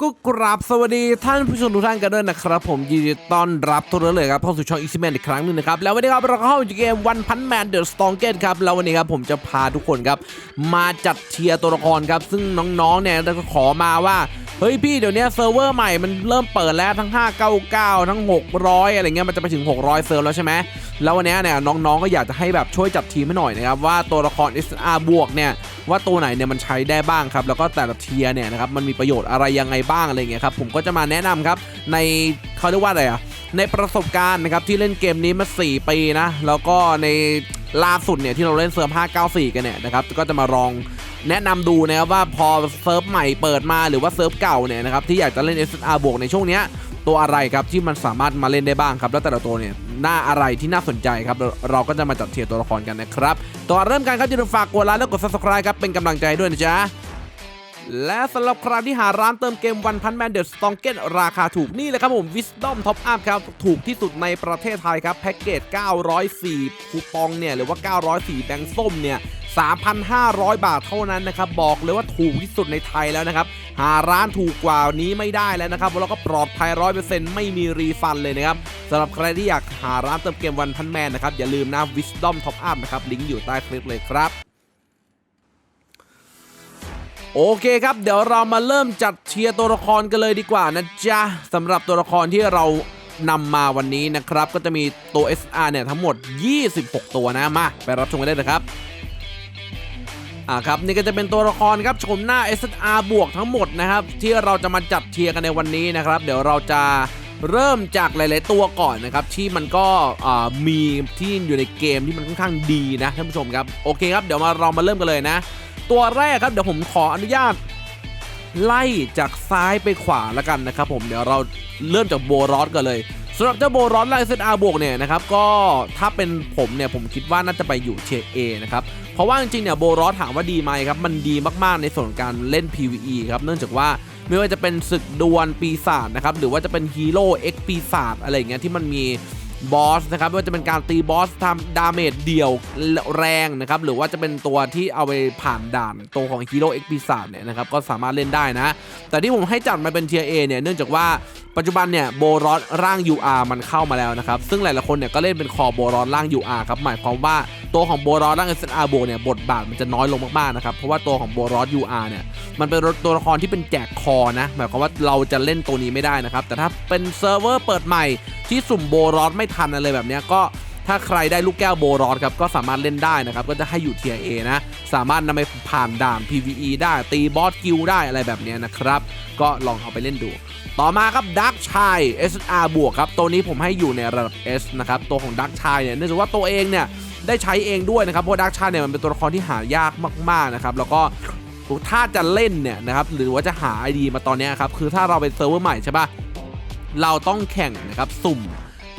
ก็กราบสวัสดีท่านผู้ชมทุกท่านกันด้วยนะครับผมยินดีต้อนรับทุกท่านเลยครับเข้าสู่ช่อง Easy Man อีกครั้งหนึ่งนะครับแล้ววันนี้ครับเราก็เข้าสู่เกมวันพันแมนเดอะสตองเกตครับแล้ววันนี้ครับผมจะพาทุกคนครับมาจัดเทียร์ตัวละครครับซึ่งน้องๆเนี่ยก็ขอมาว่า เฮ้ยพี่เดี๋ยวนี้เซิร์ฟเวอร์ใหม่มันเริ่มเปิดแล้วทั้ง 599 ทั้ง 600 อะไรเงี้ยมันจะไปถึง 600 เซิร์ฟแล้วใช่ไหมแล้ววันนี้เนี่ยน้องๆก็อยากจะให้แบบช่วยจัดทีมให้หน่อยนะครับว่าตัวละคร SR บวกเนี่ยว่าตัวไหนเนี่ยมันใช้ได้บ้างครับแล้วก็แต่ละเทียเนี่ยนะครับมันมีประโยชน์อะไรยังไงบ้างอะไรเงี้ยครับผมก็จะมาแนะนำครับในเขาเรียกว่าอะไรอะในประสบการณ์นะครับที่เล่นเกมนี้มา 4 ปีนะแล้วก็ในล่าสุดเนี่ยที่เราเล่นเซิร์ฟ594 กันเนี่ยนะครับก็จะมาลอง แนะนำดูนะครับว่าพอเซิร์ฟใหม่เปิดมาหรือว่าเซิร์ฟเก่าเนี่ยนะครับที่อยากจะเล่น SR บวกในช่วงเนี้ยตัวอะไรครับที่มันสามารถมาเล่นได้บ้างครับแล้วแต่ละตัวเนี่ยหน้าอะไรที่น่าสนใจครับเราก็จะมาจัดเทียร์ตัวละครกันนะครับตัวเริ่มกันครับอย่าลืมฝากกดไลค์แล้วกด subscribe ครับเป็นกำลังใจด้วยนะจ๊ะและสำหรับใครที่หาร้านเติมเกมวันพันแมนเดอร์สตองเกตราคาถูกนี่เลยครับผม Wisdom Top Up ครับ ถูกที่สุดในประเทศไทยครับ แพ็กเกจ 904 คูปองเนี่ย หรือว่า 904 แบงค์ส้มเนี่ย 3,500 บาทเท่านั้นนะครับ บอกเลยว่าถูกที่สุดในไทยแล้วนะครับ หาร้านถูกกว่านี้ไม่ได้แล้วนะครับแล้วก็ปลอดภัย100%ไม่มีรีฟันเลยนะครับสำหรับใครที่อยากหาร้านเติมเกมวันพันแมนนะครับ อย่าลืมนะ Wisdom Top Up นะครับลิงก์อยู่ใต้คลิปเลยครับโอเคครับ เดี๋ยวเรามาเริ่มจัดเชียร์ตัวละครกันเลยดีกว่านะจ๊ะสำหรับตัวละครที่เรานำมาวันนี้นะครับ ก็จะมีตัว SR เนี่ยทั้งหมด 26 ตัวนะมา ไปรับชมกันได้เลยครับ อ่าครับนี่ก็จะเป็นตัวละครครับชมหน้า SR บวกทั้งหมดนะครับที่เราจะมาจัดเทียร์กันในวันนี้นะครับ เดี๋ยวเราจะเริ่มจากหลาย ๆ ตัวก่อนนะครับ ที่มันก็มีที่อยู่ในเกมที่มันค่อนข้างดีนะท่านผู้ชมครับโอเคครับเดี๋ยวมาเรามาเริ่มกันเลยนะ ตัวแรกครับเดี๋ยวผมขออนุญาต ไล่จากซ้ายไปขวาแล้วกันนะครับ ผมเดี๋ยวเราเริ่มจากโบรอสกันเลย สำหรับเจ้าโบร้อสไลเซนอาบวกเนี่ยนะครับก็ถ้าเป็นผมเนี่ยผมคิดว่าน่าจะไปอยู่เทียเอนะครับเพราะว่าจริงๆเนี่ยโบร้อสถามว่าดีไหมครับมันดีมากๆในส่วนการเล่น PVE ครับเนื่องจากว่าไม่ว่าจะเป็นศึกดวลปีศาจนะครับหรือว่าจะเป็นฮีโร่เอ็กปีศาจอะไรอย่างเงี้ยที่มันมีบอสนะครับไม่ว่าจะเป็นการตีบอสทำดาเมจเดี่ยวแรงนะครับหรือว่าจะเป็นตัวที่เอาไปผ่านด่านตัวของฮีโร่เอ็กปีศาจเนี่ยนะครับก็สามารถเล่นได้นะ แต่ที่ผมให้จัดมาเป็นเทียเอเนี่ยเนื่องจากว่าปัจจุบันเนี่ยโบรอนร่าง UR มันเข้ามาแล้วนะครับ ซึ่งหลายๆคนเนี่ยก็เล่นเป็นคอโบรอนร่าง UR ครับ หมายความว่าตัวของโบรอนร่าง SR บวกเนี่ยบทบาทมันจะน้อยลงมากๆนะครับ เพราะว่าตัวของโบรอน UR เนี่ยมันเป็นตัวละครที่เป็นแจกคอนะ หมายความว่าเราจะเล่นตัวนี้ไม่ได้นะครับ แต่ถ้าเป็นเซิร์ฟเวอร์เปิดใหม่ที่สุ่มโบรอนไม่ทันอะไรแบบนี้ก็ ถ้าใครได้ลูกแก้วโบรอสครับก็สามารถเล่นได้นะครับก็จะให้อยู่เทียเอนะสามารถนำไปผ่านด่าน PVE ได้ตีบอสกิลได้อะไรแบบนี้นะครับ ก็ลองเอาไปเล่นดูต่อมาครับดักชาย SR บวกครับ ตัวนี้ผมให้อยู่ในระดับ S นะครับ ตัวของดักชายเนี่ยเนื่องจากว่าตัวเองเนี่ย ได้ใช้เองด้วยนะครับ เพราะดักชายเนี่ยมันเป็นตัวละครที่หายากมาก ๆ นะครับ แล้วก็ถ้าจะเล่นเนี่ยนะครับ หรือว่าจะหาไอดีมาตอนนี้ครับ คือถ้าเราเป็นเซิร์ฟเวอร์ใหม่ใช่ปะเราต้องแข่งนะครับ สุ่ม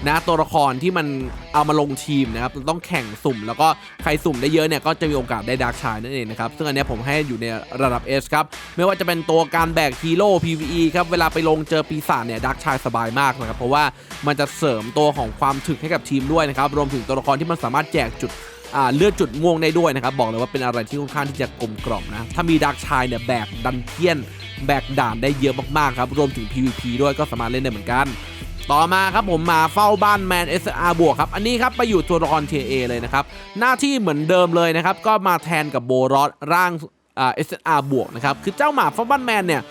นะตัวละครที่มันเอามาลงทีมนะครับต้องแข่งสุ่ม แล้วก็ใครสุ่มได้เยอะเนี่ยก็จะมีโอกาสได้ดาร์กชายนั่นเองนะครับซึ่งอันนี้ผมให้อยู่ในระดับ S ครับไม่ว่าจะเป็นตัวการแบกฮีโร่ PVE ครับเวลาไปลงเจอปีศาจเนี่ยดาร์กชายสบายมากนะครับเพราะว่ามันจะเสริมตัวของความถึกให้กับทีมด้วยนะครับรวมถึงตัวละครที่มันสามารถแจกจุดเลือดจุดม่วงได้ด้วยนะครับ บอกเลยว่าเป็นอะไรที่ค่อนข้างที่จะกลมกล่อมนะ ถ้ามีดาร์กชายเนี่ยแบกดันเจียน แบกด่านได้เยอะมากๆครับ รวมถึง PVP ด้วยก็สามารถเล่นได้เหมือนกัน ต่อมาครับผมมาเฝ้าบ้านแมน SR บวกครับ อันนี้ครับไปอยู่ตัวละคร TA เลยนะครับ หน้าที่เหมือนเดิมเลยนะครับ ก็มาแทนกับโบรอสร่างเอ่า SR บวกนะครับ คือเจ้าหมาเฝ้าบ้านแมนเนี่ย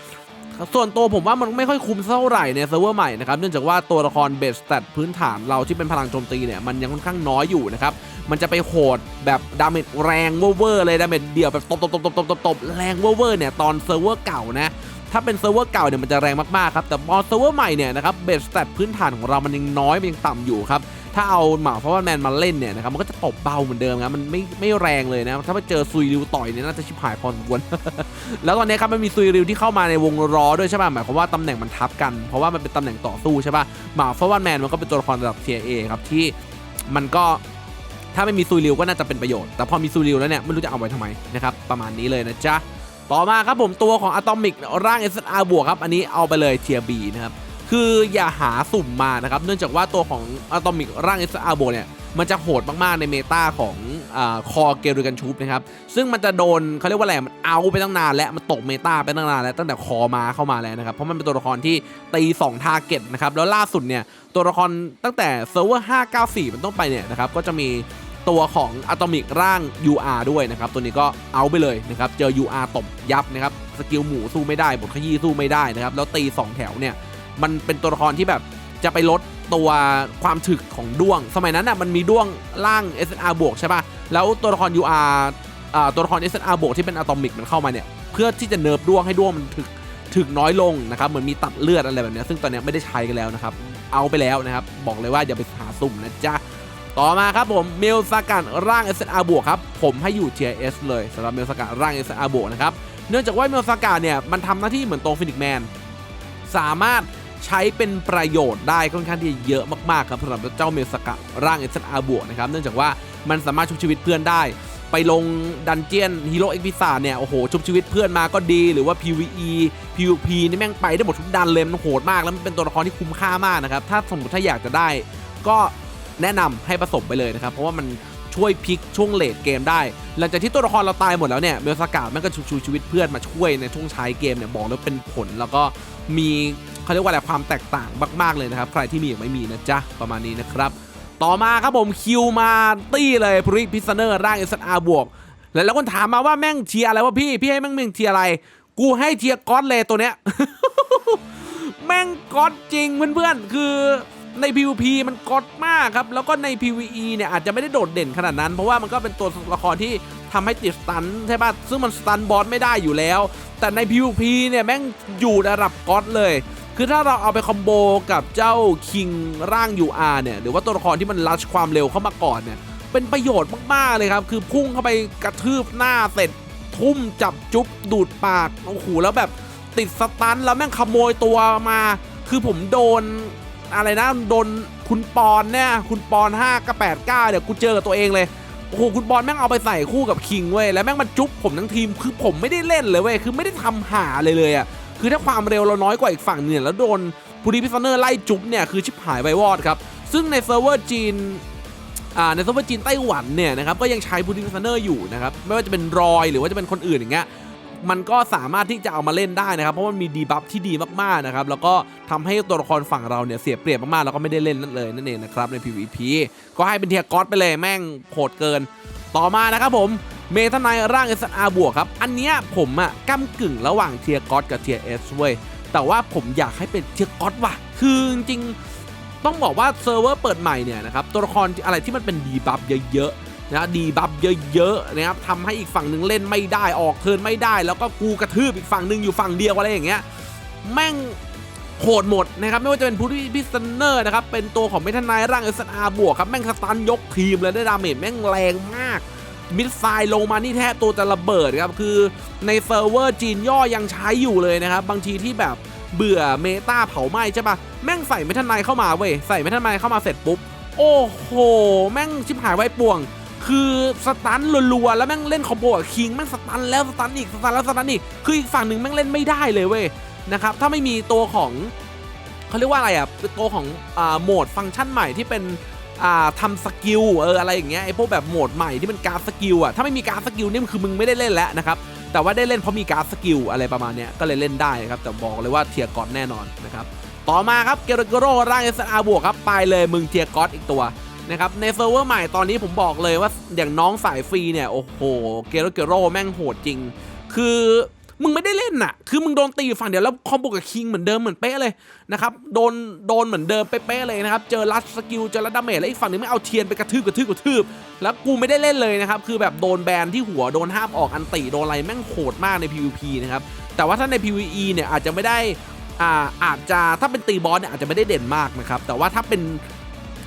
ส่วนตัวผมว่ามันไม่ค่อยคุ้มเท่าไหร่ในเซิร์ฟเวอร์ใหม่นะครับเนื่องจากว่าตัวละครเบสสแตทพื้นฐานเราที่เป็นพลังโจมตีเนี่ยมันยังค่อนข้างน้อยอยู่นะครับมันจะไปโหดแบบดาเมจแรงเวอร์เลยดาเมจเดี่ยวแบบตบตบตบตบตบตบแรงเวอร์เนี่ยตอนเซิร์ฟเวอร์เก่านะ ถ้าเป็นเซิร์ฟเวอร์เก่าเนี่ยมันจะแรงมากๆครับแต่พอเซิร์ฟเวอร์ใหม่เนี่ยนะครับเบสสแตทพื้นฐานของเรามันยังน้อยมันยังต่ำอยู่ครับถ้าเอาหมาเพราว่าแมนมาเล่นเนี่ยนะครับมันก็จะตบเบาเหมือนเดิมครับมันไม่ไม่แรงเลยนะถ้าไปเจอซุยริวต่อยเนี่ยน่าจะชิบหายพอสมควรแล้วตอนนี้ครับมันมีซุยริวที่เข้ามาในวงรอด้วยใช่ป่ะหมายความว่าตำแหน่งมันทับกัน เพราะว่ามันเป็นตำแหน่งต่อสู้ใช่ป่ะหมาเพราว่าแมนมันก็เป็นตัวละครระดับเทียเอครับที่มันก็ถ้าไม่มีซุยริวก็น่าจะเป็นประโยชน์แต่พอมีซุยริวแล้วเนี่ยไม่รู้จะเอาไว้ทำไมนะครับประมาณนี้เลยนะจ๊ะ ต่อมาครับผมตัวของอะตอมิกร่าง SR บวกครับ อันนี้เอาไปเลยเทียบีนะครับ คืออย่าหาสุ่มมานะครับ เนื่องจากว่าตัวของอะตอมิกร่าง SR บวกเนี่ยมันจะโหดมาก ๆ ในเมตาของอคอเกลกันชูปนะครับ ซึ่งมันจะโดนเขาเรียกว่าอะไร มันเอาไปตั้งนานแล้ว มันตกเมตาไปตั้งนานแล้วตั้งแต่คอมาเข้ามาแล้วนะครับ เพราะมันเป็นตัวละครที่ตี2ทาร์เก็ตนะครับ แล้วล่าสุดเนี่ยตัวละครตั้งแต่เซิร์ฟเวอร์594 มันต้องไปเนี่ยนะครับ ก็จะมี ตัวของอะตอมิกร่าง UR ด้วยนะครับ ตัวนี้ก็เอาไปเลยนะครับ เจอ UR ตบยับนะครับ สกิลหมูสู้ไม่ได้ บทขยี้สู้ไม่ได้นะครับ แล้วตี 2 แถวเนี่ย มันเป็นตัวละครที่แบบจะไปลดตัวความถึกของด้วง สมัยนั้นอะมันมีด้วงร่าง SNR บวกใช่ป่ะ แล้วตัวละคร UR อ่าตัวละคร SNR บวกที่เป็นอะตอมิกมันเข้ามาเนี่ย เพื่อที่จะเนิร์ฟด้วงให้ด้วงมันถึกถึกน้อยลงนะครับ เหมือนมีตัดเลือดอะไรแบบนี้ ซึ่งตอนนี้ไม่ได้ใช้กันแล้วนะครับ เอาไปแล้วนะครับ บอกเลยว่าอย่าไปหาสุ่มนะจ๊ะ ต่อมาครับผมเมลสกัดร่าง SR บวกครับผมให้อยู่ Tier S เลยสำหรับเมลสกัดร่าง SR บวกนะครับเนื่องจากว่าเมลสกัดเนี่ยมันทำหน้าที่เหมือนโตฟินิกแมนสามารถใช้เป็นประโยชน์ได้ค่อนข้างที่จะเยอะมากๆครับสำหรับเจ้าเมลสกัดร่าง SR บวกนะครับเนื่องจากว่ามันสามารถชุบชีวิตเพื่อนได้ไปลงดันเจียนฮีโร่เอ็กพิซาเนี่ย โอ้โห ชุบชีวิตเพื่อนมาก็ดี หรือว่า PVE PVP นี่แม่งไปได้หมดทุกดันเลยมันโหดมาก แล้วมันเป็นตัวละครที่คุ้มค่ามากนะครับ ถ้าสมมติถ้าอยากจะได้ ก็ แนะนำให้ผสมไปเลยนะครับ เพราะว่ามันช่วยพลิกช่วงเลดเกมได้ หลังจากที่ตัวละครเราตายหมดแล้วเนี่ยเมลสกาแม่งก็ชูชีวิตเพื่อนมาช่วยในช่วงท้ายเกมเนี่ยบอกเลยว่าเป็นผลแล้วก็มีเขาเรียกว่าอะไรความแตกต่างมากๆเลยนะครับ ใครที่มีอย่างไม่มีนะจ๊ะประมาณนี้นะครับต่อมาครับผมคิวมาตี้เลยพริพิซเนอร์ร่าง SR บวกหลายๆคนถามมาว่าแม่งเทียอะไรวะพี่ พี่ให้แม่งมึงเทียอะไร กูให้เทียก้อนเลยตัวเนี้ย แม่งก๊อตจริงเพื่อนๆคือ ใน PVP มันก๊อตมากครับ แล้วก็ใน PVE เนี่ยอาจจะไม่ได้โดดเด่นขนาดนั้น เพราะว่ามันก็เป็นตัวละครที่ทำให้ติดสตันใช่ป่ะ ซึ่งมันสตันบอสไม่ได้อยู่แล้ว แต่ใน PVP เนี่ยแม่งอยู่ระดับก๊อตเลย คือถ้าเราเอาไปคอมโบกับเจ้าคิงร่าง UR เนี่ย หรือว่าตัวละครที่มันลัชความเร็วเข้ามาก่อนเนี่ย เป็นประโยชน์มาก ๆ เลยครับ คือพุ่งเข้าไปกระทืบหน้าเสร็จ ทุ่มจับจุ๊บดูดปาก โอ้โห แล้วแบบติดสตันแล้วแม่งขโมยตัวมา คือผมโดน อะไรนะโดนคุณปอนเนี่ยคุณปอน5กับ8 9เดี๋ยวกูเจอกับตัวเองเลยโอ้โหคุณปอนแม่งเอาไปใส่คู่กับคิงเว้ยแล้วแม่งมาจุ๊บผมทั้งทีมคือผมไม่ได้เล่นเลยเว้ยคือไม่ได้ทำหาเลยเลยอะคือถ้าความเร็วเราน้อยกว่าอีกฝั่งเนี่ยแล้วโดนพูดีพิซเนอร์ไล่จุ๊บเนี่ยคือชิบหายไปวอดครับซึ่งในเซิร์ฟเวอร์จีนอ่าในเซิร์ฟเวอร์จีนไต้หวันเนี่ยนะครับก็ยังใช้บูติซเนอร์อยู่นะครับไม่ว่าจะเป็นรอยหรือว่าจะเป็นคนอื่นอย่างเงี้ย มันก็สามารถที่จะเอามาเล่นได้นะครับ เพราะมันมีดีบัฟที่ดีมากๆนะครับแล้วก็ทำให้ตัวละครฝั่งเราเนี่ยเสียเปรียบมากๆแล้วก็ไม่ได้เล่นนั่นเลยนั่นเองนะครับใน PVP ก็ให้เป็นเทียร์ก๊อตไปเลยแม่งโหดเกิน ต่อมานะครับผมเมทานายร่าง SR บวกครับ อันเนี้ยผมอะก้ากึ่งระหว่างเทียร์ก๊อตกับเทียร์เอสเว้ยแต่ว่าผมอยากให้เป็นเทียร์ก๊อตว่ะ คือจริงต้องบอกว่าเซิร์ฟเวอร์เปิดใหม่เนี่ยนะครับตัวละครอะไรที่มันเป็นดีบัฟเยอะๆ นะดีบัฟเยอะๆนะครับทำให้อีกฝั่งหนึ่งเล่นไม่ได้ออกเทินไม่ได้ แล้วก็กูกระทืบอีกฝั่งหนึ่งอยู่ฝั่งเดียวอะไรอย่างเงี้ยแม่งโหดหมดนะครับไม่ว่าจะเป็นพูดพิสเนอร์นะครับเป็นตัวของเมทานายร่างเอสอาบวกครับแม่งสตันยกทีมเลยได้ดาเมจแม่งแรงมากมิดไซล์ลงมานี่แทบตัวจะระเบิดครับคือในเซิร์ฟเวอร์จีนย่อยังใช้อยู่เลยนะครับบางทีที่แบบเบื่อเมตาเผาไหม้ใช่ปะแม่งใส่เมทันไนเข้ามาเว้ยใส่เมทันไนเข้ามาเสร็จปุ๊บโอ้โห แม่งชิบหายไว้ป่วง คือสตันรัวๆแล้วแม่งเล่นคอมโบกับคิงแม่งสตันแล้วสตันอีกสตันแล้วสตันอีกคืออีกฝั่งหนึ่งแม่งเล่นไม่ได้เลยเว้ยนะครับถ้าไม่มีตัวของเขาเรียกว่าอะไรอะตัวของอ่าโหมดฟังก์ชันใหม่ที่เป็นอ่าทำสกิลเอออะไรอย่างเงี้ยไอพวกแบบโหมดใหม่ที่เป็นการสกิลอะถ้าไม่มีการสกิลนี่มันคือมึงไม่ได้เล่นแล้วนะครับแต่ว่าได้เล่นเพราะมีการสกิลอะไรประมาณเนี้ยก็เลยเล่นได้ครับแต่บอกเลยว่าเทียร์กอดแน่นอนนะครับต่อมาครับเกโรเกโรร่าง SR บวกครับไปเลยมึงเทียร์กอดอีกตัว นะครับในเซิร์ฟเวอร์ใหม่ตอนนี้ผมบอกเลยว่าอย่างน้องสายฟรีเนี่ย โอ้โห เกโรเกโรแม่งโหดจริง คือมึงไม่ได้เล่นน่ะ คือมึงโดนตีฝั่งเดียวแล้วคอมโบกับคิงเหมือนเดิมเหมือนเป๊ะเลยนะครับ โดนโดนเหมือนเดิมเป๊ะเลยนะครับ เจอลัดสกิลเจอลัดดาเมจแล้วอีกฝั่งนึงไม่เอาเทียนไปกระทืบกระทืบกระทืบ แล้วกูไม่ได้เล่นเลยนะครับ คือแบบโดนแบนที่หัว โดนห้ามออกอันติโดนอะไรแม่งโหดมากใน PVP นะครับ แต่ว่าถ้าใน PVE เนี่ยอาจจะไม่ได้อ่าอาจจะถ้าเป็นตีบอสเนี่ยอาจจะไม่ได้เด่นมากนะครับ แต่ว่าถ้าเป็น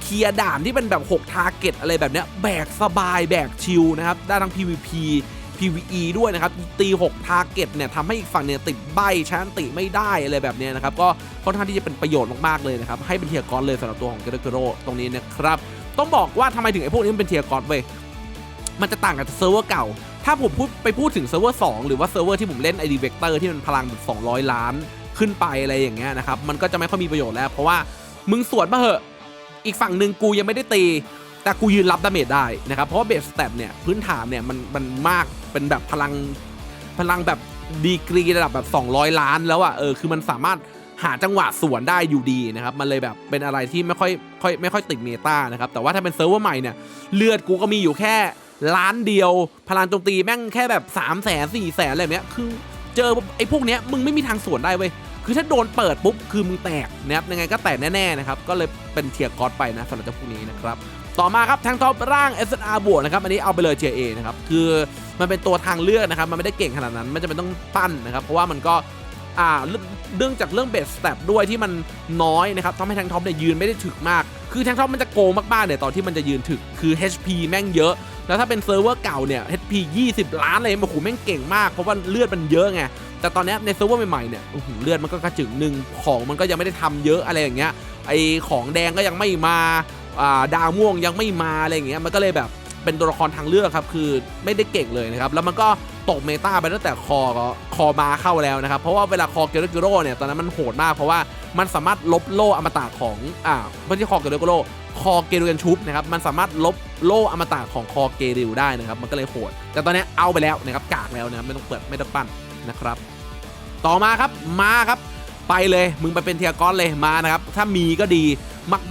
เคลียร์ด่านที่เป็นแบบ 6 ทาร์เก็ตอะไรแบบเนี้ยแบกสบายแบกชิลนะครับ ได้ทั้ง PVP PVE ด้วยนะครับ ตี 6 ทาร์เก็ตเนี่ยทำให้อีกฝั่งเนี่ยติดใบชั้นติไม่ได้อะไรแบบนี้นะครับ ก็ค่อนข้างที่จะเป็นประโยชน์มาก ๆ เลยนะครับ ให้เป็นเทียร์กอนเลยสำหรับตัวของเกเรเกโรตรงนี้นะครับ ต้องบอกว่าทำไมถึงไอ้พวกนี้มันเป็นเทียร์กอนเว้ยมันจะต่างกับเซิร์ฟเวอร์เก่า ถ้าผมพูดไปพูดถึงเซิร์ฟเวอร์2หรือว่าเซิร์ฟเวอร์ที่ผมเล่น ID Vector ที่มันพลังแบบ200 ล้านขึ้นไปอะไรอย่างเงี้ยนะครับ มันก็จะไม่ค่อยมีประโยชน์แล้ว เพราะว่ามึงสวนมาเหอะ อีกฝั่งหนึ่งกูยังไม่ได้ตี แต่กูยืนรับดาเมจได้นะครับ เพราะว่าเบสสเตตเนี่ยพื้นฐานเนี่ยมันมันมากเป็นแบบพลังพลังแบบดีกรีระดับแบบ 200 ล้านแล้วอะเออคือมันสามารถหาจังหวะสวนได้อยู่ดีนะครับมันเลยแบบเป็นอะไรที่ไม่ค่อยค่อยไม่ค่อยติดเมตานะครับแต่ว่าถ้าเป็นเซิร์ฟเวอร์ใหม่เนี่ยเลือดกูก็มีอยู่แค่ล้านเดียว พลังโจมตีแม่งแค่แบบ3 0 0แสนสี่แสนอะไรแบบเนี้ยคือเจอไอ้พวกเนี้ยมึงไม่มีทางสวนได้เว้ย คือถ้าโดนเปิดปุ๊บคือมึงแตกนะครับยังไงก็แตกแน่ๆนะครับก็เลยเป็นเทียร์กอดไปนะสำหรับเจ้าพวกนี้นะครับต่อมาครับทางท็อปร่าง SR บวกนะครับอันนี้เอาไปเลย JA นะครับคือมันเป็นตัวทางเลือกนะครับมันไม่ได้เก่งขนาดนั้นไม่จำเป็นต้องปั้นนะครับเพราะว่ามันก็อ่าเรื่องจากเรื่องเบสสเตปด้วยที่มันน้อยนะครับทำให้แทงท็อปเนี่ยยืนไม่ได้ถึกมาก คือแทงท็อปมันจะโกงมากๆเนี่ยตอนที่มันจะยืนถึกคือ HP แม่งเยอะ แล้วถ้าเป็นเซิร์ฟเวอร์เก่าเนี่ย HP 20 ล้านเลยโอ้โหแม่งเก่งมากเพราะว่าเลือดมันเยอะไง แต่ตอนนี้ในเซิร์ฟเวอร์ใหม่ๆเนี่ยเลือดมันก็กระจึงหนึ่งของมันก็ยังไม่ได้ทำเยอะอะไรอย่างเงี้ยไอของแดงก็ยังไม่มาดาวม่วงยังไม่มาอะไรอย่างเงี้ยมันก็เลยแบบเป็นตัวละครทางเลือกครับคือไม่ได้เก่งเลยนะครับแล้วมันก็ตกเมตาไปตั้งแต่คอคอมาเข้าแล้วนะครับเพราะว่าเวลาคอเกโรเกโรเนี่ยตอนนั้นมันโหดมากเพราะว่ามันสามารถลบโล่อมตะของอ่าไม่ใช่คอเกโรเกโรคอเกริลชุบนะครับมันสามารถลบโล่อมตะของคอเกริลได้นะครับมันก็เลยโหด แต่ตอนนี้เอาไปแล้วนะครับกากแล้วนะครับไม่ต้องเปิดไม่ต้องปั้นนะครับ ต่อมาครับมาครับ ไปเลย มึงไปเป็นเทียร์กอนเลยมานะครับ ถ้ามีก็ดี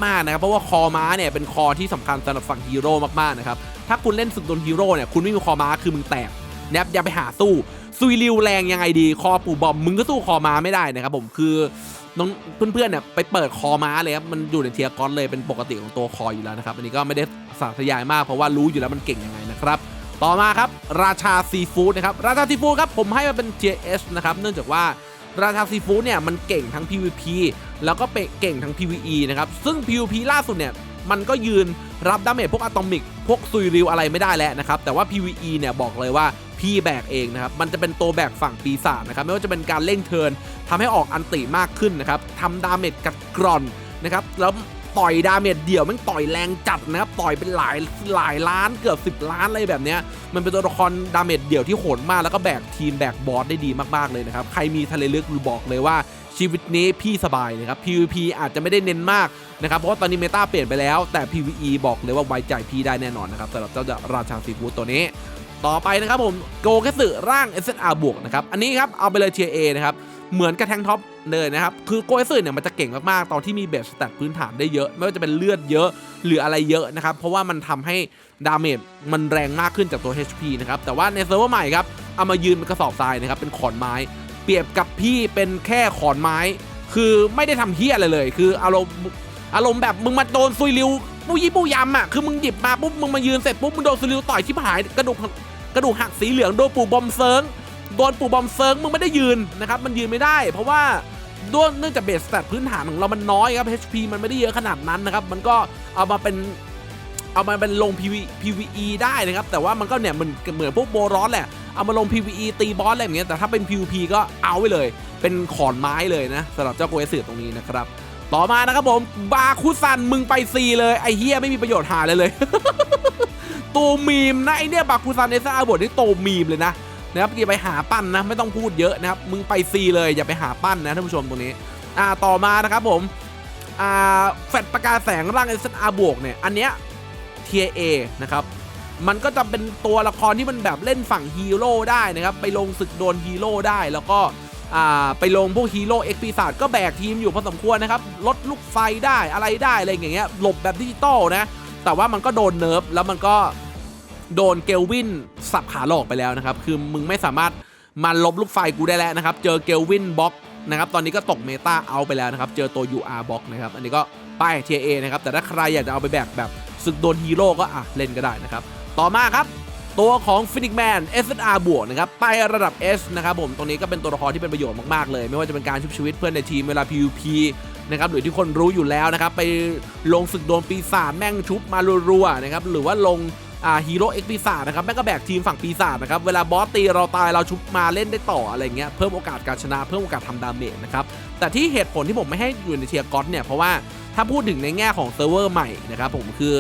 มากๆนะครับ เพราะว่าคอม้าเนี่ยเป็นคอที่สำคัญสำหรับฝั่งฮีโร่มากๆนะครับ ถ้าคุณเล่นศึกโดนฮีโร่เนี่ยคุณไม่มีคอม้าคือมึงแตกนะครับอย่าไปหาสู้ซุยริวแรงยังไงดี คอปู่บอมมึงก็สู้คอม้าไม่ได้นะครับผมคือน้องเพื่อนๆเนี่ยไปเปิดคอม้าเลยครับมันอยู่ในเทียร์กอนเลยเป็นปกติของตัวคออยู่แล้วนะครับอันนี้ก็ไม่ได้สาธยายมากเพราะว่ารู้อยู่แล้วมันเก่งยังไงนะครับ ต่อมาครับราชาซีฟู้ดนะครับราชาซีฟู้ดครับผมให้มาเป็น JS นะครับเนื่องจากว่าราชาซีฟู้ดเนี่ยมันเก่งทั้ง PVP แล้วก็เปะเก่งทั้ง PVE นะครับซึ่ง PVP ล่าสุดเนี่ยมันก็ยืนรับดาเมจพวกอะตอมิก พวกซุยริวอะไรไม่ได้แล้วนะครับ แต่ว่า PVE เนี่ยบอกเลยว่าพี่แบกเองนะครับ มันจะเป็นตัวแบกฝั่งปีศาจนะครับ ไม่ว่าจะเป็นการเร่งเทินทำให้ออกอันติมากขึ้นนะครับทำดาเมจกัดกร่อนนะครับ แล้ว ต่อยดาเมจเดี่ยวแมันต่อยแรงจัดนะครับต่อยเป็นหลายหลายล้านเกือบ 10 ล้านอะไรแบบเนี้ยมันเป็นตัวละครดาเมจเดี่ยวที่โหดมากแล้วก็แบกทีมแบกบอสได้ดีมากๆเลยนะครับใครมีทะเลลึกบอกเลยว่าชีวิตนี้พี่สบายนะครับ PVP อาจจะไม่ได้เน้นมากนะครับ เพราะว่าตอนนี้เมตาเปลี่ยนไปแล้ว แต่ PVE บอกเลยว่าไว้ใจพี่ได้แน่นอนนะครับสำหรับเจ้าราชาซีฟูดตัวนี้ ต่อไปนะครับผมโกแคสึร่าง SSR บวกนะครับ อันนี้ครับเอาไปเลยเทียเอนะครับ เหมือนกับแทงท็อปเลยนะครับ คือโกแคสึเนี่ยมันจะเก่งมาก ๆ ตอนที่มีเบสสแตทพื้นฐานได้เยอะ ไม่ว่าจะเป็นเลือดเยอะหรืออะไรเยอะนะครับ เพราะว่ามันทำให้ดาเมจมันแรงมากขึ้นจากตัว HP นะครับ แต่ว่าในเซิร์ฟเวอร์ใหม่ครับ เอามายืนเป็นกระสอบทรายนะครับ เป็นขอนไม้ เปรียบกับพี่เป็นแค่ขอนไม้ คือไม่ได้ทำเฮี้ยอะไรเลย คืออารมณ์อารมณ์แบบมึงมาโดนซุยริวปูยี่ปูยำอะ คือมึงหยิบมาปุ๊บมึงมายืนเสร็จปุ๊บมึงโดนซุยริวต่อยชิบหายกระดูกกระดูกหักสีเหลืองโดนปูบอมเซิง โดนปู่บอมเซิร์งมึงไม่ได้ยืนนะครับมันยืนไม่ได้ เพราะว่าด้วยเนื่องจากเบสแตทพื้นฐานของเรามันน้อยครับ HP มันไม่ได้เยอะขนาดนั้นนะครับมันก็เอามาเป็นเอามาเป็นลง PV PVE ได้นะครับ แต่ว่ามันก็เนี่ยมันเหมือนพวกโบร้อนแหละเอามาลง PVE ตีบอสอะไรอย่างเงี้ยแต่ถ้าเป็น PVP ก็เอาไว้เลย เป็นขอนไม้เลยนะสำหรับเจ้าโกเอสือตรงนี้นะครับต่อมานะครับผมบาคุซันมึงไปซีเลยไอเฮียไม่มีประโยชน์หาเลยเลยตัวมีมนะไอเนี่ยบาคุซันเนซ่าบทนี่โตมีมเลยนะ นะครับอย่าไปหาปั้นนะไม่ต้องพูดเยอะนะครับมึงไปซีเลยอย่าไปหาปั้นนะท่านผู้ชมตรงนี้อ่าต่อมานะครับผมอ่าแฟดประกาศแสงร่าง SR บวกเนี่ยอันเนี้ย TA นะครับมันก็จะเป็นตัวละครที่มันแบบเล่นฝั่งฮีโร่ได้นะครับไปลงศึกโดนฮีโร่ได้แล้วก็อ่าไปลงพวกฮีโร่เอ็กซ์ปีศาจก็แบกทีมอยู่พอสมควรนะครับลดลูกไฟได้อะไรได้อะไรอย่างเงี้ยหลบแบบดิจิตอลนะแต่ว่ามันก็โดนเนิร์ฟแล้วมันก็ โดนเกลวินสับขาหลอกไปแล้วนะครับ คือมึงไม่สามารถมาลบลูกไฟกูได้แล้วนะครับ เจอเกลวินบล็อกนะครับ ตอนนี้ก็ตกเมตาเอาไปแล้วนะครับ เจอตัว UR บล็อกนะครับ อันนี้ก็ป้าย TA นะครับ แต่ถ้าใครอยากจะเอาไปแบกแบบศึกโดนฮีโร่ก็อะเล่นก็ได้นะครับ ต่อมาครับตัวของ Phoenix Man SSR บวกนะครับ ไประดับ S นะครับผมตรงนี้ก็เป็นตัวละครที่เป็นประโยชน์มาก ๆ เลย ไม่ว่าจะเป็นการชุบชีวิตเพื่อนในทีมเวลา PVP นะครับหรือที่คนรู้อยู่แล้วนะครับ ไปลงศึกโดนปีศาจแม่งชุบมารัวๆนะครับหรือว่าลง ฮีโร่เอ็กปีศาจนะครับแม่ก็แบกทีมฝั่งปีศาจนะครับเวลาบอสตีเราตายเราชุบมาเล่นได้ต่ออะไรเงี้ยเพิ่มโอกาสการชนะเพิ่มโอกาสทำดาเมจนะครับแต่ที่เหตุผลที่ผมไม่ให้อยู่ในเทียร์ก็อตเนี่ยเพราะว่าถ้าพูดถึงในแง่ของเซิร์ฟเวอร์ใหม่นะครับผมคือ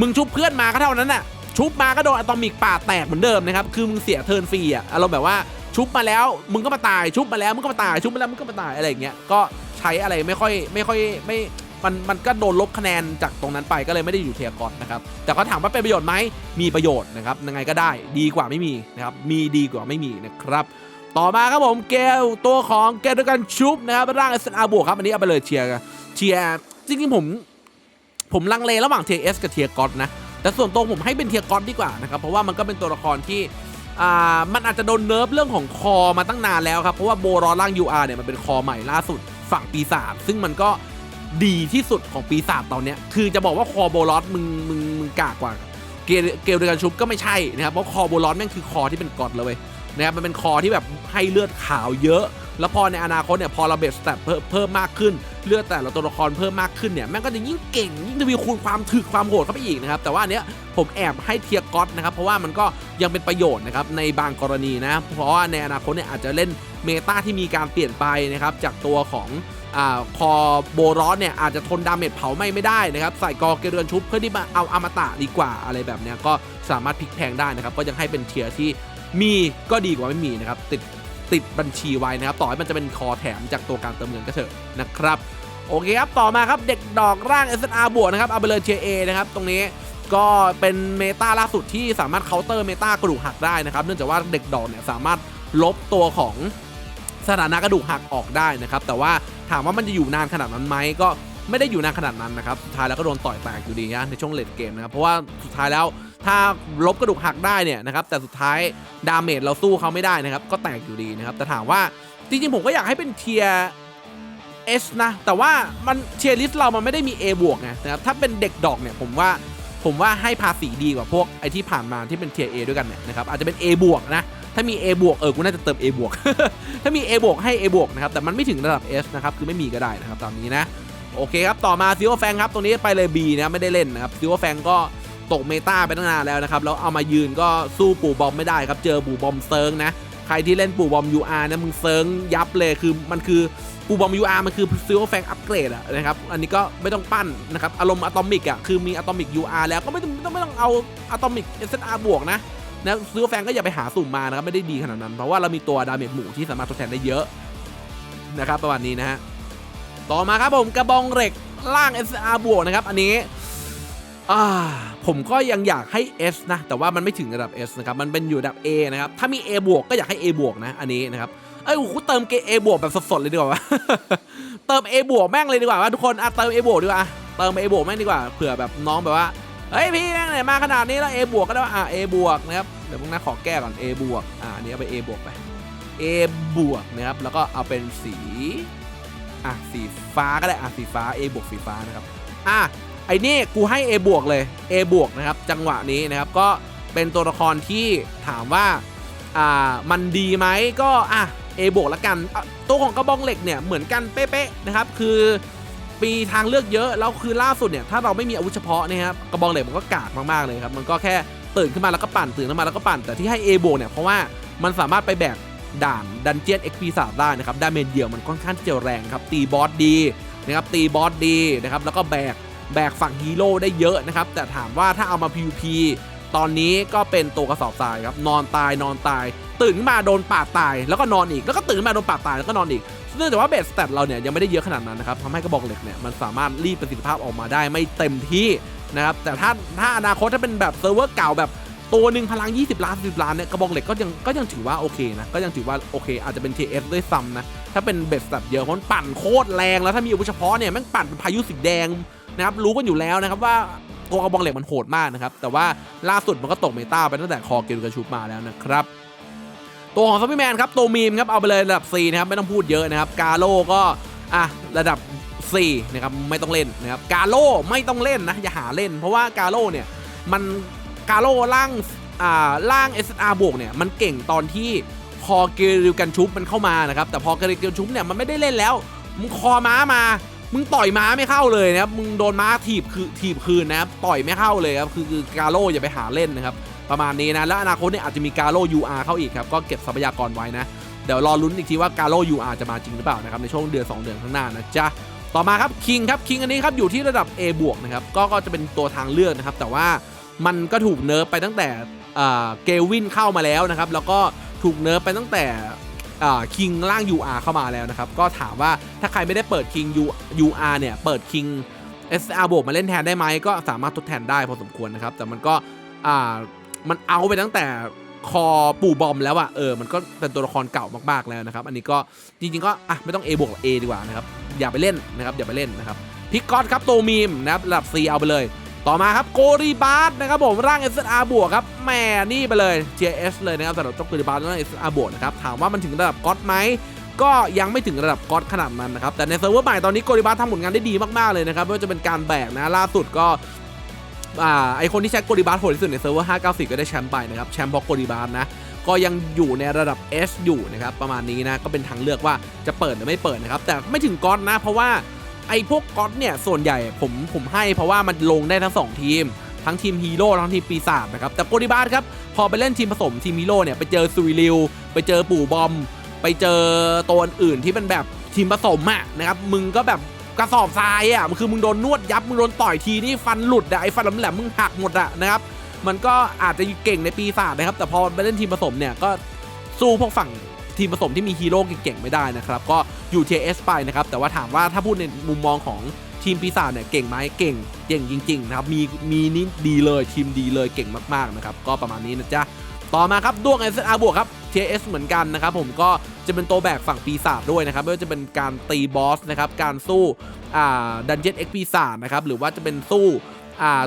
มึงชุบเพื่อนมาก็เท่านั้นน่ะชุบมาก็โดนอะตอมิกป่าแตกเหมือนเดิมนะครับคือมึงเสียเทิร์นฟรีอะอารมณ์แบบว่าชุบมาแล้วมึงก็มาตายชุบมาแล้วมึงก็มาตายชุบมาแล้วมึงก็มาตายอะไรอย่างเงี้ยก็ใช้อะไรไม่ค่อยไม่ค่อยไม่ มันมันก็โดนลบคะแนนจากตรงนั้นไปก็เลยไม่ได้อยู่เทียร์กอดนะครับแต่ก็ถามว่าเป็นประโยชน์ไหมมีประโยชน์นะครับยังไงก็ได้ดีกว่าไม่มีนะครับมีดีกว่าไม่มีนะครับต่อมาครับผมเกลตัวของเกลด้วยกันชุบนะครับร่าง SNR บวกครับอันนี้เอาไปเลยเชียร์กันเชียร์จริงๆผม ผมลังเลระหว่างเทียเอสกับเทียร์กอดนะแต่ส่วนตัวผมให้เป็นเทียร์กอดดีกว่านะครับเพราะว่ามันก็เป็นตัวละครที่อ่ามันอาจจะโดนเนิร์ฟเรื่องของคอมาตั้งนานแล้วครับเพราะว่าโบรอร่าง UR เนี่ยมันเป็นคอใหม่ล่าสุดฝั่งปีศาจซึ่งมันก็ ดีที่สุดของปีศาจตอนเนี้ยคือจะบอกว่าคอโบรอสมึงมึงมึงกากกว่า เกลเกลเดกันชุบก็ไม่ใช่นะครับเพราะคอโบรอสแม่งคือคอที่เป็นกอดเลยเว้ยนะครับมันเป็นคอที่แบบให้เลือดขาวเยอะ แล้วพอในอนาคตเนี่ยพอเราเบสสเตปเพิ่มเพิ่มมากขึ้น เลือดแต่ละตัวละครเพิ่มมากขึ้นเนี่ยแม่งก็จะยิ่งเก่งยิ่งทวีคูณความถึกความโหดเข้าไปอีกนะครับแต่ว่าเนี้ยผมแอบให้เทียร์ก็อตนะครับเพราะว่ามันก็ยังเป็นประโยชน์นะครับในบางกรณีนะเพราะว่าในอนาคตเนี่ยอาจจะเล่นเมตาที่มีการเปลี่ยนไปนะครับจากตัวของ อคอโบรอสเนี่ยอาจจะทนดาเมจเผาไหม้ไม่ได้นะครับ ใส่กอเกเรือนชุบเพื่อที่มาเอาอมตะดีกว่าอะไรแบบเนี้ยก็สามารถพลิกแพงได้นะครับ ก็ยังให้เป็นเทียร์ที่มีก็ดีกว่าไม่มีนะครับ ติดติดบัญชีไว้นะครับ ต่อให้มันจะเป็นคอแถมจากตัวการเติมเงินก็เถอะนะครับ โอเคครับ ต่อมาครับเด็กดอกร่าง SNR บวกนะครับเอาไปเลย JA นะครับตรงนี้ก็เป็นเมตาล่าสุดที่สามารถเคาน์เตอร์เมตากระดูกหักได้นะครับ เนื่องจากว่าเด็กดอกเนี่ยสามารถลบตัวของ สถานะกระดูกหักออกได้นะครับ แต่ว่าถามว่ามันจะอยู่นานขนาดนั้นไหมก็ไม่ได้อยู่นานขนาดนั้นนะครับสุดท้ายแล้วก็โดนต่อยแตกอยู่ดีนะในช่วงเลดเกมนะครับเพราะว่าสุดท้ายแล้วถ้าลบกระดูกหักได้เนี่ยนะครับแต่สุดท้ายดาเมจเราสู้เขาไม่ได้นะครับก็แตกอยู่ดีนะครับแต่ถามว่าจริงๆผมก็อยากให้เป็นเทีย S นะแต่ว่ามันเชียร์ลิสเรามันไม่ได้มี A บวกไงนะครับถ้าเป็นเด็กดอกเนี่ยผมว่าผมว่าให้ภาษีดีกว่าพวกไอที่ผ่านมาที่เป็นเทียร์ A ด้วยกันเนี่ยนะครับอาจจะเป็น A บวกนะ ถ้ามี A บวกเออกูน่าจะเติม A บวกถ้ามี A บวกให้ A บวกนะครับแต่มันไม่ถึงระดับ S นะครับคือไม่มีก็ได้นะครับตามนี้นะโอเคครับต่อมาซิวแฟงครับตรงนี้ไปเลย B นะไม่ได้เล่นนะครับซิวแฟงก็ตกเมตาไปตั้งนานแล้วนะครับแล้วเอามายืนก็สู้ปู่บอมไม่ได้ครับเจอปู่บอมเซิร์งนะใครที่เล่นปู่บอม UR นะมึงเซิร์งยับเลยคือมันคือปู่บอม UR มันคือซิลแฟงอัปเกรดอะนะครับ อันนี้ก็ไม่ต้องปั้นนะครับ อารมณ์อะตอมิกอะคือมีอะตอมิก UR แล้วก็ไม่ต้องไม่ต้องไม่ต้องเอาอะตอมิก SNR บวกนะ นะซิลแฟงก็อย่าไปหาสุ่มมานะครับไม่ได้ดีขนาดนั้น เพราะว่าเรามีตัวดาเมจหมู่ที่สามารถทดแทนได้เยอะนะครับประมาณนี้นะฮะต่อมาครับผมกระบองเหล็กล่าง SR บวกนะครับอันนี้ผมก็ยังอยากให้ S นะ แต่ว่ามันไม่ถึงระดับ S นะครับ มันเป็นอยู่ระดับ A นะครับ ถ้ามี A บวกก็อยากให้ A บวกนะ อันนี้นะครับ เอ้ยกูเติมเก A บวกแบบสดๆเลยดีกว่าเติม A บวกแม่งเลยดีกว่าว่าทุกคนอะเติม A บวกดีกว่า เติม A บวกแม่งดีกว่า เผื่อแบบน้องแบบว่า เฮ้ยพี่แม่งเนี่ยมาขนาดนี้แล้ว A บวกก็ได้ว่าอะ A บวกนะครับเดี๋ยวพวกน้าขอแก้ก่อน A บวกอะอันนี้เอาไป A บวกไป A บวกนะครับแล้วก็เอาเป็นสีอะสีฟ้าก็ได้อะสีฟ้า A บวกสีฟ้านะครับอะไอ้นี่กูให้ A บวกเลย A บวกนะครับจังหวะนี้นะครับก็เป็นตัวละครที่ถามว่าอ่ามันดีไหมก็อะ A บวกละกันตัวของกระบองเหล็กเนี่ยเหมือนกันเป๊ะๆนะครับคือ มีทางเลือกเยอะ แล้วคือล่าสุดเนี่ยถ้าเราไม่มีอาวุธเฉพาะเนะครับกระบองเหล็กมันก็กากมากๆเลยครับมันก็แค่ตื่นขึ้นมาแล้วก็ปั่นตื่นขึ้นมาแล้วก็ปั่นแต่ที่ให้ A บวกเนี่ยเพราะว่ามันสามารถไปแบกด่านดันเจียนเอ็กพีศาสได้นะครับดาเมจเดียวมันค่อนข้างที่จะแรงครับตีบอสดีนะครับตีบอสดีนะครับแล้วก็แบกแบกฝั่งฮีโร่ได้เยอะนะครับแต่ถามว่าถ้าเอามา PVP ตอนนี้ก็เป็นตัวกระสอบทรายครับนอนตายนอนตาย ตื่นขึ้นมาโดนปาดตายแล้วก็นอนอีกแล้วก็ตื่นขึ้นมาโดนปาดตายแล้วก็นอนอีก เนื่องจากว่าเบสสเตตเราเนี่ยยังไม่ได้เยอะขนาดนั้นนะครับทำให้กระบอกเหล็กเนี่ยมันสามารถรีดประสิทธิภาพออกมาได้ไม่เต็มที่นะครับแต่ถ้าถ้าอนาคตถ้าเป็นแบบเซิร์ฟเวอร์เก่าแบบตัวหนึ่งพลัง 20 ล้าน10ล้านเนี่ยกระบอกเหล็กก็ยังก็ยังถือว่าโอเคนะก็ยังถือว่าโอเค อาจจะเป็น TS ด้วยซ้ำนะถ้าเป็นเบสแบบเยอะเพราะมันปั่นโคตรแรงแล้วถ้ามีอาวุธเฉพาะเนี่ยแม่งปั่นเป็นพายุสีแดงนะครับรู้กันอยู่แล้วนะครับว่าตัวกระบอกเหล็กมันโหดมากนะครับแต่ว่าล่าสุดมันก็ตกเมตาไปตั้งแต่คอเกลกระชุบมาแล้วนะครับ ตัวของซัมมี่แมนครับตัวมีมครับเอาไปเลยระดับ 4 นะครับ ไม่ต้องพูดเยอะนะครับ กาโลก็อะระดับ 4 นะครับ ไม่ต้องเล่นนะครับ กาโลไม่ต้องเล่นนะ อย่าหาเล่น เพราะว่ากาโลเนี่ยมันกาโลล่างอ่าล่าง SR บวกเนี่ยมันเก่งตอนที่คอเกลิวกันชุบมันเข้ามานะครับ แต่พอเกลิวกันชุบเนี่ยมันไม่ได้เล่นแล้วมึงคอม้ามา มึงต่อยม้าไม่เข้าเลยนะครับมึงโดนม้าถีบคือถีบคืนนะครับต่อยไม่เข้าเลยครับคือ กาโลอย่าไปหาเล่นนะครับ ประมาณนี้นะ แล้วอนาคตเนี่ยอาจจะมีกาโล UR เข้าอีกครับ ก็เก็บทรัพยากรไว้นะ เดี๋ยวรอลุ้นอีกทีว่ากาโล UR จะมาจริงหรือเปล่านะครับในช่วงเดือน2 เดือนข้างหน้านะจ๊ะต่อมาครับคิงครับคิงอันนี้ครับอยู่ที่ระดับ A บวกนะครับก็ก็จะเป็นตัวทางเลือกนะครับแต่ว่ามันก็ถูกเนิร์ฟไปตั้งแต่เกวินเข้ามาแล้วนะครับแล้วก็ถูกเนิร์ฟไปตั้งแต่คิงล่าง UR เข้ามาแล้วนะครับก็ถามว่าถ้าใครไม่ได้เปิดคิง UR เนี่ยเปิดคิง SR บวกมาเล่นแทนได้ไหมก็สามารถทดแทนได้พอสมควรนะครับแต่มันก็ มันเอาไปตั้งแต่คอปู่บอมแล้วอะเออมันก็เป็นตัวละครเก่ามากๆแล้วนะครับ อันนี้ก็จริงๆก็อะไม่ต้อง A บวกหรอก A ดีกว่านะครับอย่าไปเล่นนะครับอย่าไปเล่นนะครับพิกกอตครับตัวมีมนะครับระดับ C เอาไปเลย ต่อมาครับโกริบาสนะครับผมร่าง SR บวกครับแหม่นี่ไปเลย GS เลยนะครับสำหรับเจ้าโกริบาสร่าง SR บวกนะครับถามว่ามันถึงระดับก๊อตไหมก็ยังไม่ถึงระดับก๊อตขนาดนั้นนะครับแต่ในเซิร์ฟเวอร์ใหม่ตอนนี้โกริบาสทำผลงานได้ดีมากๆเลยนะครับไม่ว่าจะเป็นการแบกนะล่าสุดก็ อ่าไอคนที่ใช้โกริบาสโหดที่สุดในเซิร์ฟเวอร์594ก็ได้แชมป์ไปนะครับ แชมป์เพราะโกริบาสนะ ก็ยังอยู่ในระดับ S อยู่นะครับ ประมาณนี้นะ ก็เป็นทางเลือกว่าจะเปิดหรือไม่เปิดนะครับ แต่ไม่ถึงก๊อตนะ เพราะว่าไอพวกก๊อตเนี่ยส่วนใหญ่ผมผมให้เพราะว่ามันลงได้ทั้งสองทีม ทั้งทีมฮีโร่ทั้งทีมปีศาจนะครับ แต่โกริบาสครับพอไปเล่นทีมผสมทีมฮีโร่เนี่ยไปเจอซุยริวไปเจอปู่บอม ไปเจอตัวอื่นที่เป็นแบบทีมผสมอะนะครับมึงก็แบบ กระสอบทรายอะมันคือมึงโดนนวดยับมึงโดนต่อยทีนี่ฟันหลุดอะไอ้ฟันแหลมๆมึงหักหมดอะนะครับมันก็อาจจะเก่งในปีศาจนะครับ แต่พอไปเล่นทีมผสมเนี่ยก็สู้พวกฝั่งทีมผสมที่มีฮีโร่เก่งๆไม่ได้นะครับ ก็อยู่ TS ไปนะครับ แต่ว่าถามว่าถ้าพูดในมุมมองของทีมปีศาจเนี่ยเก่งไหมเก่งเก่งจริงๆนะครับมีมีนี่ดีเลยทีมดีเลยเก่งมากๆนะครับก็ประมาณนี้นะจ๊ะ ต่อมาครับด้วง SR บวกครับ TS เหมือนกันนะครับผมก็จะเป็นตัวแบกฝั่งปีศาจด้วยนะครับไม่ว่าจะเป็นการตีบอสนะครับการสู้ดันเจี้ยนเอ็กปีศาจนะครับหรือว่าจะเป็นสู้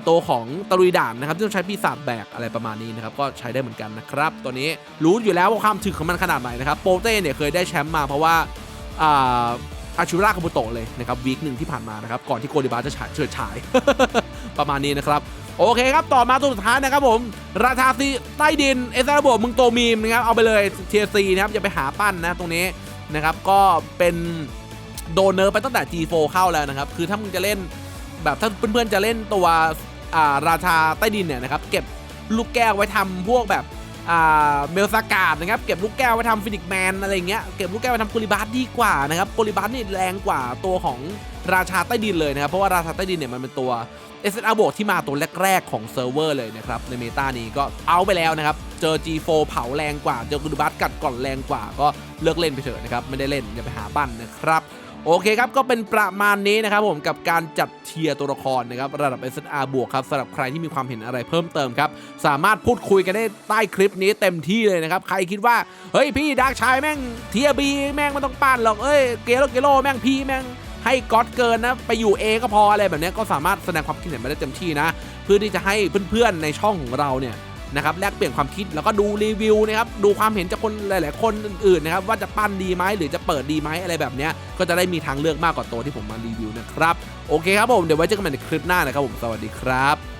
ตัวของตะลุยด่านนะครับที่ต้องใช้ปีศาจแบกอะไรประมาณนี้นะครับก็ใช้ได้เหมือนกันนะครับตัวนี้รู้อยู่แล้วว่าความถึกของมันขนาดไหนนะครับโปเต้เนี่ยเคยได้แชมป์มาเพราะว่าอาชูราคาบุโตะเลยนะครับวีคหนึ่งที่ผ่านมานะครับก่อนที่โกดิบาจะฉายเฉิดฉายประมาณนี้นะครับ โอเคครับต่อมาตัวสุดท้ายนะครับผม ราชาซีใต้ดินเอสาร์บวกมึงโตมีมนะครับเอาไปเลยเทียซีนะครับอย่าไปหาปั้นนะตรงนี้นะครับก็เป็นโดนเนอร์ไปตั้งแต่ G4 เข้าแล้วนะครับ คือถ้ามึงจะเล่นแบบถ้าเพื่อนๆจะเล่นตัวอาราชาใต้ดินเนี่ยนะครับเก็บลูกแก้วไว้ทำพวกแบบอาเมลสกาดนะครับเก็บลูกแก้วไว้ทำฟินิกแมนอะไรเงี้ยเก็บลูกแก้วไว้ทำโกลิบาสดีกว่านะครับโกลิบาสนี่แรงกว่าตัวของราชาใต้ดินเลยนะครับเพราะว่าราชาใต้ดินเนี่ยมันเป็นตัว SNR บวกที่มาตัวแรก ๆ ของเซิร์ฟเวอร์เลยนะครับ ในเมตานี้ก็เอาไปแล้วนะครับ เจอ G4 เผาแรงกว่า เจอกุลบัสกัดก่อนแรงกว่า ก็เลิกเล่นไปเถอะนะครับ ไม่ได้เล่น อย่าไปหาปั้นนะครับโอเคครับ ก็เป็นประมาณนี้นะครับผมกับการจัดเทียร์ตัวละครนะครับ ระดับ SR บวกครับสำหรับใครที่มีความเห็นอะไรเพิ่มเติมครับ สามารถพูดคุยกันได้ใต้คลิปนี้เต็มที่เลยนะครับ ใครคิดว่า เฮ้ยพี่ดักชายแม่งเทียบีแม่งไม่ต้องปั้นหรอกเอ้ยเกโลเกโลแม่งพี่แม่ง ให้ก๊อตเกินนะ ไปอยู่เอก็พออะไรแบบนี้ก็สามารถแสดงความคิดเห็นมาได้เต็มที่นะ เพื่อที่จะให้เพื่อนๆในช่องของเราเนี่ยนะครับแลกเปลี่ยนความคิดแล้วก็ดูรีวิวนะครับดูความเห็นจากคนหลาย ๆ คนอื่นๆนะครับว่าจะปั้นดีไหมหรือจะเปิดดีไหมอะไรแบบนี้ก็จะได้มีทางเลือกมากกว่าตัวที่ผมมารีวิวนะครับโอเคครับผมเดี๋ยวไว้เจอกันใหม่ในคลิปหน้านะครับผมสวัสดีครับ